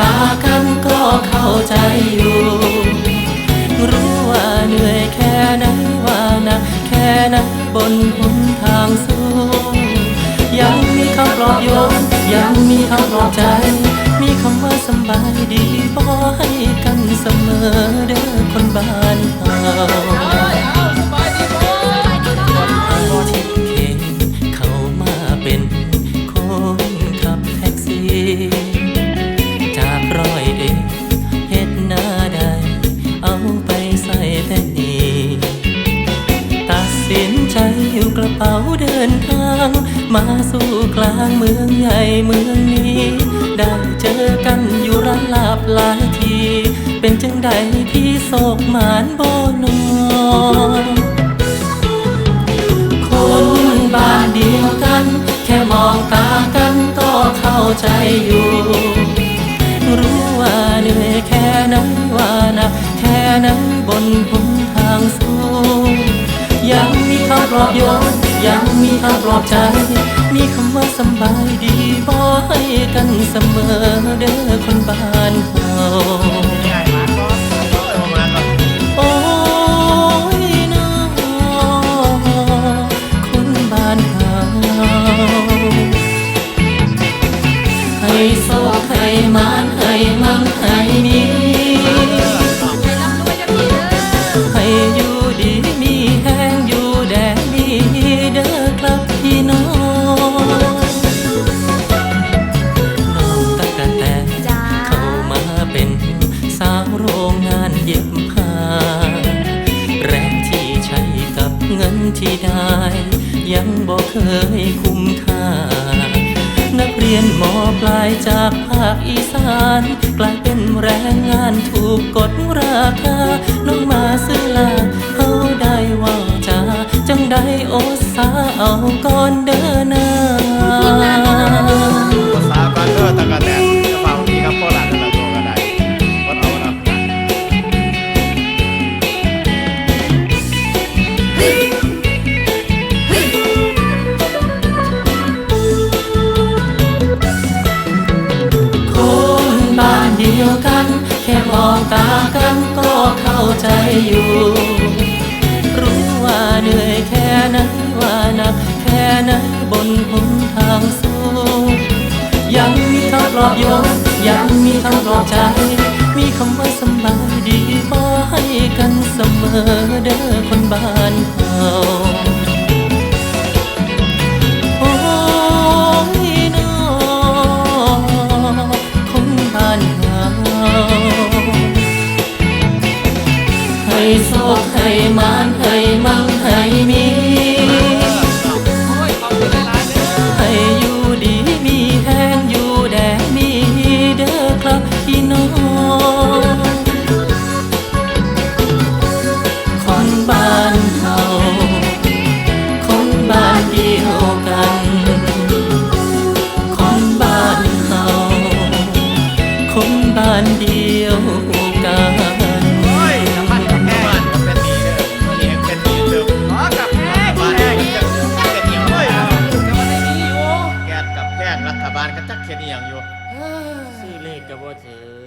ตากันก็เข้าใจอยู่ รู้ว่าเหนื่อยแค่ไหนว่านักแค่ไหนบนหนทางสู้ยังมีคำปลอบโยนยังมีคำปลอบใจ มีคำว่าสบายดีบอให้กันเสมอเด้อคนบ้านเฮา เดินทาง มาสู่กลางเมืองใหญ่เมืองนี้ ได้เจอกันอยู่ร้านลาบหลายที เป็นจังใดพี่โศกหมานโบนอนคนบ้านเดียวกัน แค่มองตากันก็เข้าใจอยู่รู้ว่าเหนื่อยแค่ไหนว่านักแค่ไหนบนหนทางสู้ ยังมีคำปลอบโยนยังมีคำปลอบใจ มีคำว่าสบายดีบอกให้กันเสมอเด้อคนบ้า เย็บผ้าแรงที่ใช้กับเงินที่ได้ ยังบอกเคยคุ้มค่า นักเรียนมอปลายจากภาคอีสาน กลายเป็นแรงงานถูก ดียวกัน แค่มองตากันก็เข้าใจอยู่ รู้ว่าเหนื่อยแค่ไหนว่านักแค่ไหนบนหนทางสู้ยังมีคำปลอบโยนยังมีคำปลอบใจ มีคำว่าสบายดีพอให้กันเสมอ บแพงรัฐบาลก็จักเขียนอีหยังอยู่ ซื้อเลขกับบ่ถือ